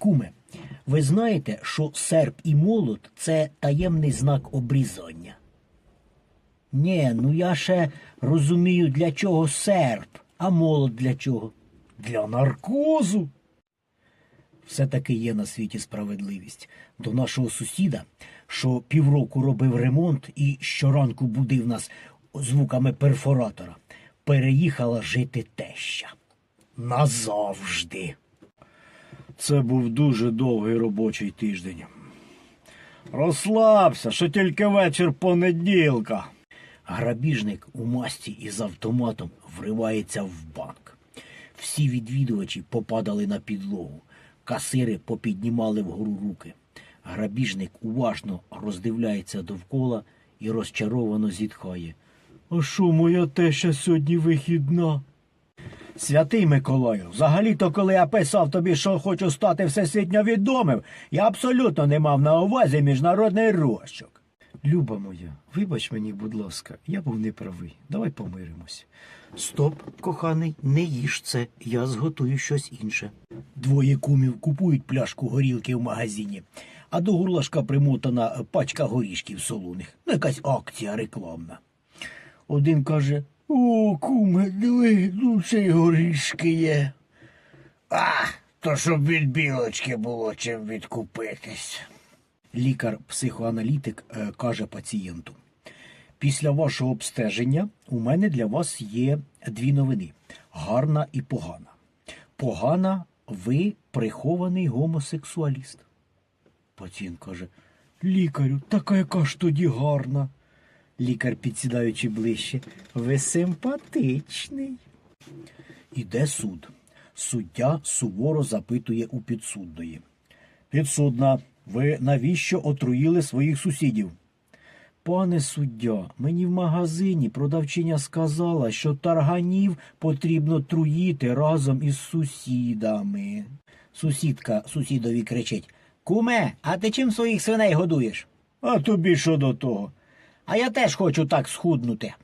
Куме, ви знаєте, що серп і молот це таємний знак обрізання? Ні, ну я ще розумію, для чого серп, а молот для чого? Для наркозу. Все-таки є на світі справедливість. До нашого сусіда, що півроку робив ремонт і щоранку будив нас звуками перфоратора, переїхала жити теща. Назавжди. Це був дуже довгий робочий тиждень. Розслабся, що тільки вечір понеділка. Грабіжник у масті із автоматом вривається в банк. Всі відвідувачі попадали на підлогу, касири попіднімали вгору руки. Грабіжник уважно роздивляється довкола і розчаровано зітхає. А що моя теща сьогодні вихідна? Святий Миколаю, взагалі-то, коли я писав тобі, що хочу стати всесвітньо відомим, я абсолютно не мав на увазі міжнародний розшук. Люба моя, вибач мені, будь ласка, я був неправий. Давай помиримось. Стоп, коханий, не їж це, я зготую щось інше. Двоє кумів купують пляшку горілки в магазині, а до горлашка примотана пачка горішків солоних. Ну, якась акція рекламна. Один каже: О, куме, диви, ну ще й горішки є. А, то щоб від білочки було чим відкупитись. Лікар-психоаналітик е, каже пацієнту. Після вашого обстеження у мене для вас є дві новини: гарна і погана. Погана, ви прихований гомосексуаліст. Пацієнт каже: Лікарю, така яка ж тоді гарна. Лікар, підсідаючи ближче, ви симпатичний. Іде суд. Суддя суворо запитує у підсудної. Підсудна, ви навіщо отруїли своїх сусідів? Пане суддя, мені в магазині продавчиня сказала, що тарганів потрібно труїти разом із сусідами. Сусідка сусідові кричить Куме, а ти чим своїх свиней годуєш? А тобі що до того? А я теж хочу так схуднути.